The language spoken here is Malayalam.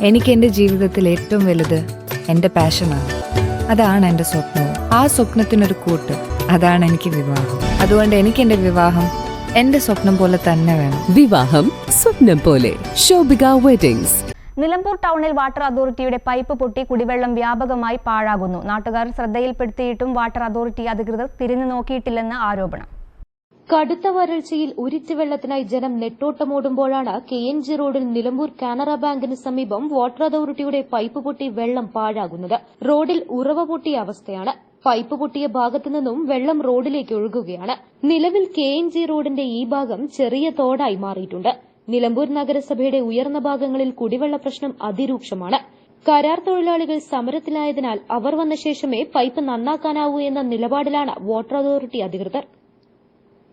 എനിക്ക് എന്റെ ജീവിതത്തിൽ ഏറ്റവും വലുത് എന്റെ പാഷനാണ്. അതാണ് എന്റെ സ്വപ്നവും. ആ സ്വപ്നത്തിനൊരു കൂട്ട്. അതാണ് എനിക്ക് വിവാഹം. അതുകൊണ്ട് എനിക്ക് എന്റെ വിവാഹം എന്റെ സ്വപ്നം പോലെ തന്നെ വേണം. വിവാഹം സ്വപ്നം പോലെ. ശോഭിക വെഡിങ്സ് നിലമ്പൂർ ടൗണിൽ വാട്ടർ അതോറിറ്റിയുടെ പൈപ്പ് പൊട്ടി കുടിവെള്ളം വ്യാപകമായി പാഴാകുന്നു. നാട്ടുകാർ ശ്രദ്ധയിൽപ്പെടുത്തിയിട്ടും വാട്ടർ അതോറിറ്റി അധികൃതർ തിരിഞ്ഞു നോക്കിയിട്ടില്ലെന്ന് ആരോപണം. കടുത്ത വരൾച്ചയിൽ ഉരുത്തിവെള്ളത്തിനായി ജനം നെട്ടോട്ടമോടുമ്പോഴാണ് കെ എൻ ജി റോഡിൽ നിലമ്പൂർ കാനറ ബാങ്കിന് സമീപം വാട്ടർ അതോറിറ്റിയുടെ പൈപ്പ് പൊട്ടി വെള്ളം പാഴാകുന്നത്. റോഡിൽ ഉറവ പൊട്ടിയ അവസ്ഥയാണ്. പൈപ്പ് പൊട്ടിയ ഭാഗത്തു നിന്നും വെള്ളം റോഡിലേക്ക് ഒഴുകുകയാണ്. നിലവിൽ കെ എൻ ജി റോഡിന്റെ ഈ ഭാഗം ചെറിയ തോടായി മാറിയിട്ടുണ്ട്. നിലമ്പൂർ നഗരസഭയുടെ ഉയർന്ന ഭാഗങ്ങളിൽ കുടിവെള്ള പ്രശ്നം അതിരൂക്ഷമാണ്. കരാർ തൊഴിലാളികൾ സമരത്തിലായതിനാൽ അവർ വന്ന ശേഷമേ പൈപ്പ് നന്നാക്കാനാവൂ എന്ന നിലപാടിലാണ് വാട്ടർ അതോറിറ്റി അധികൃതർ.